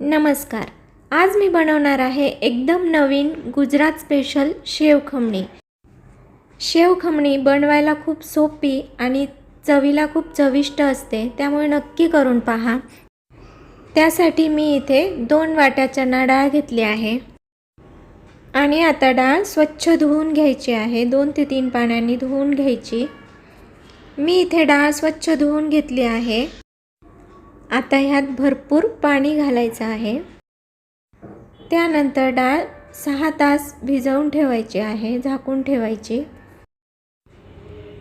नमस्कार. आज मी बनवणार आहे एकदम नवीन गुजरात स्पेशल शेवखमणी शेवखमणी बनवायला खूप सोपी आणि चवीला खूप चविष्ट असते त्यामुळे नक्की करून पहा. त्यासाठी मी इथे दोन वाट्या चणा डाळ घेतली आहे. आणि आता डाळ स्वच्छ धुवून घ्यायची आहे दोन ते तीन पाण्याने धुवून घ्यायची. मी इथे डाळ स्वच्छ धुवून घेतली आहे. आता ह्यात भरपूर पाणी घालायचं आहे. त्यानंतर डाळ सहा तास भिजवून ठेवायची आहे झाकून ठेवायची.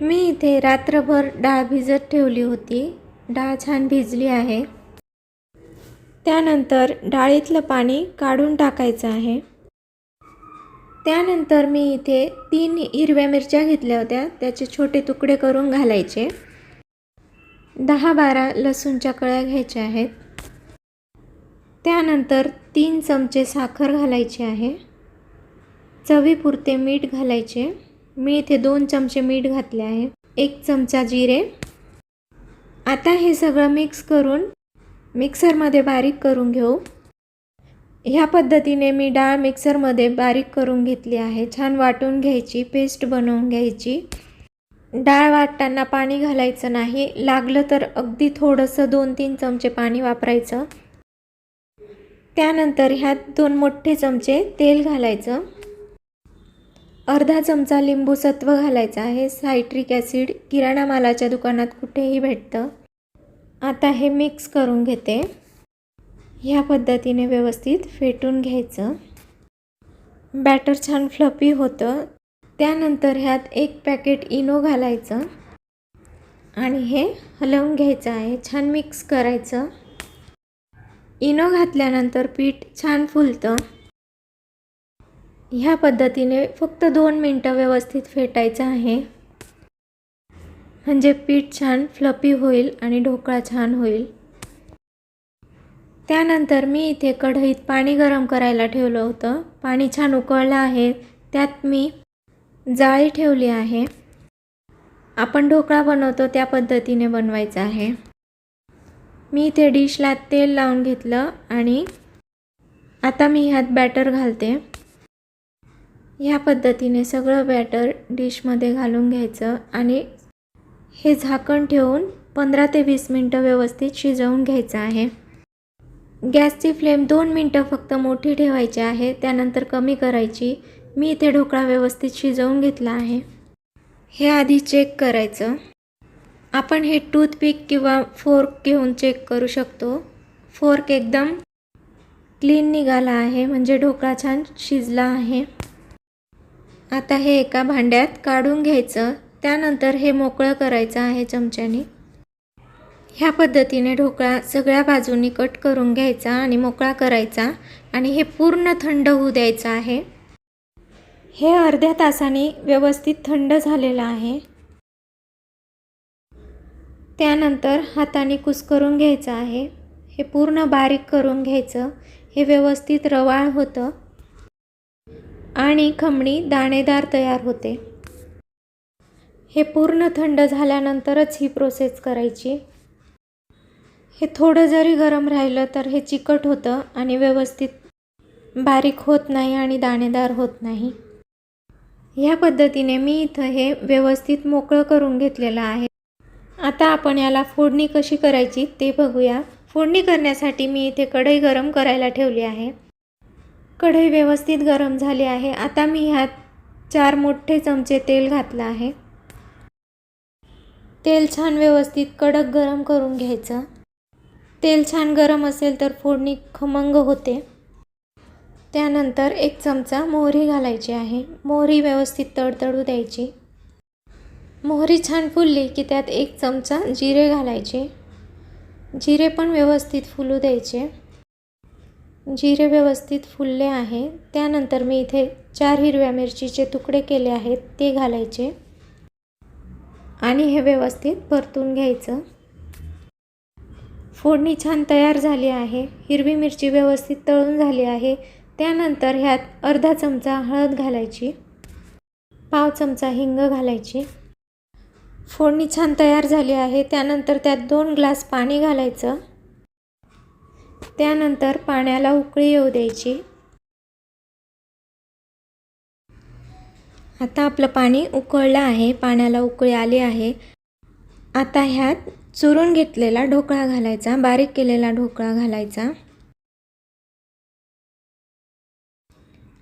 मी इथे रात्रभर डाळ भिजत ठेवली होती. डाळ छान भिजली आहे. त्यानंतर डाळीतलं पाणी काढून टाकायचं आहे. त्यानंतर मी इथे तीन हिरव्या मिरच्या घेतल्या होत्या. त्याचे छोटे तुकडे करून घालायचे. दहा बारा लसूणच्या कळ्या घ्यायच्या आहेत. त्यानंतर तीन चमचे साखर घालायची आहे. चवीपुरते मीठ घालायचे. मी इथे दोन चमचे मीठ घातले आहे. एक चमचा जिरे. आता हे सगळं मिक्स करून मिक्सरमध्ये बारीक करून घेऊ. ह्या पद्धतीने मी डाळ मिक्सरमध्ये बारीक करून घेतली आहे. छान वाटून घ्यायची पेस्ट बनवून घ्यायची. डाळ वाटताना पाणी घालायचं नाही. लागलं तर अगदी थोडंसं दोन तीन चमचे पाणी वापरायचं. त्यानंतर ह्यात दोन मोठे चमचे तेल घालायचं. अर्धा चमचा लिंबू सत्व घालायचं आहे. सायट्रिक ॲसिड किराणा मालाच्या दुकानात कुठेही भेटतं. आता हे मिक्स करून घेते. ह्या पद्धतीने व्यवस्थित फेटून घ्यायचं. बॅटर छान फ्लफी होतं. त्यानंतर ह्यात एक पॅकेट इनो घालायचं आणि हे हलवून घ्यायचं आहे छान मिक्स करायचं. इनो घातल्यानंतर पीठ छान फुलतं. ह्या पद्धतीने फक्त दोन मिनटं व्यवस्थित फेटायचं आहे. म्हणजे पीठ छान फ्लपी होईल आणि ढोकळा छान होईल. त्यानंतर मी इथे कढईत पाणी गरम करायला ठेवलं होतं. पाणी छान उकळलं आहे. त्यात मी जाळी ठेवली आहे. आपण ढोकळा बनवतो त्या पद्धतीने बनवायचं आहे. मी इथे डिशला तेल लावून घेतलं आणि आता मी ह्यात बॅटर घालते. ह्या पद्धतीने सगळं बॅटर डिशमध्ये घालून घ्यायचं आणि हे झाकण ठेवून पंधरा ते वीस मिनटं व्यवस्थित शिजवून घ्यायचं आहे. गॅसची फ्लेम दोन मिनटं फक्त मोठी ठेवायची आहे त्यानंतर कमी करायची. मी इथे ढोकळा व्यवस्थित शिजवून घेतला आहे. हे आधी चेक करायचं. आपण हे टूथपिक किंवा फोर्क घेऊन चेक करू शकतो. फोर्क एकदम क्लीन निघाला आहे म्हणजे ढोकळा छान शिजला आहे. आता हे एका भांड्यात काढून घ्यायचं. त्यानंतर हे मोकळं करायचं आहे चमच्याने. ह्या पद्धतीने ढोकळा सगळ्या बाजूनी कट करून घ्यायचा आणि मोकळा करायचा. आणि हे पूर्ण थंड होऊ द्यायचं आहे. हे अर्ध्या तासाने व्यवस्थित थंड झालेलं आहे. त्यानंतर हाताने कुस्करून घ्यायचं आहे. हे पूर्ण बारीक करून घ्यायचं. हे व्यवस्थित रवाळ होतं. आणि खमणी दाणेदार तयार होते. हे पूर्ण थंड झाल्यानंतरच ही प्रोसेस करायची. हे थोडं जरी गरम राहिलं तर हे चिकट होतं आणि व्यवस्थित बारीक होत नाही आणि दाणेदार होत नाही. ह्या पद्धतीने मी इथं हे व्यवस्थित मोकळं करून घेतलेलं आहे. आता आपण याला फोडणी कशी करायची ते बघूया. फोडणी करण्यासाठी मी इथे कढई गरम करायला ठेवली आहे. कढई व्यवस्थित गरम झाली आहे. आता मी ह्यात चार मोठे चमचे तेल घातलं आहे. तेल छान व्यवस्थित कडक गरम करून घ्यायचं. तेल छान गरम असेल तर फोडणी खमंग होते. त्यानंतर एक चमचा मोहरी घालायची आहे. मोहरी व्यवस्थित तडतडू द्यायची. मोहरी छान फुलली की त्यात एक चमचा जिरे घालायचे. जिरे पण व्यवस्थित फुलू द्यायचे. जिरे व्यवस्थित फुलले आहे. त्यानंतर मी इथे चार हिरव्या मिरचीचे तुकडे केले आहेत. ते घालायचे. आणि हे व्यवस्थित परतून घ्यायचं. फोडणी छान तयार झाली आहे. हिरवी मिरची व्यवस्थित तळून झाली आहे. त्यानंतर ह्यात अर्धा चमचा हळद घालायची पाव चमचा हिंग घालायची. फोडणी छान तयार झाली आहे. त्यानंतर त्यात दोन ग्लास पाणी घालायचं. त्यानंतर पाण्याला उकळी येऊ द्यायची. आता आपलं पाणी उकळलं आहे. पाण्याला उकळी आली आहे. आता ह्यात चुरून घेतलेला ढोकळा घालायचा. बारीक केलेला ढोकळा घालायचा.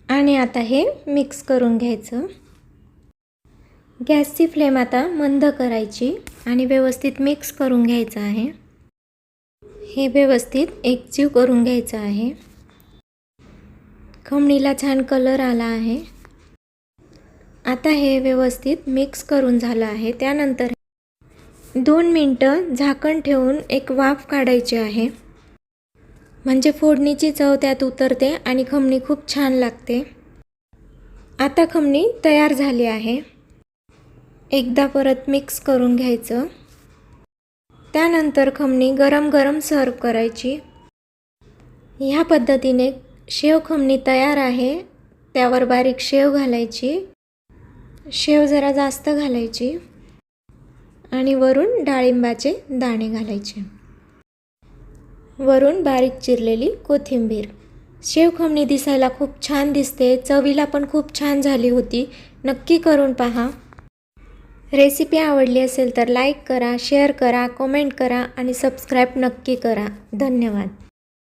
आणि आता हे मिक्स करून घ्यायचं. गॅसची फ्लेम आता मंद करायची आणि व्यवस्थित मिक्स करून घ्यायचं आहे. हे व्यवस्थित एकजीव करून घ्यायचं आहे. खमणीला छान कलर आला आहे. आता हे व्यवस्थित मिक्स करून झालं आहे. त्यानंतर दोन मिनटं झाकण ठेवून एक वाफ काढायची आहे. म्हणजे फोडणीची चव त्यात उतरते आणि खमणी खूप छान लागते. आता खमणी तयार झाली आहे. एकदा परत मिक्स करून घ्यायचं. त्यानंतर खमणी गरम गरम सर्व करायची. ह्या पद्धतीने शेव खमणी तयार आहे. त्यावर बारीक शेव घालायची. शेव जरा जास्त घालायची. आणि वरून डाळिंबाचे दाणे घालायचे. वरून बारीक चिरलेली कोथिंबीर. शेवखमणी दिसायला खूप छान दिसते. चवीला पण खूप छान झाली होती. नक्की करून पहा. रेसिपी आवडली असेल तर लाईक करा शेअर करा कमेंट करा आणि सबस्क्राईब नक्की करा. धन्यवाद.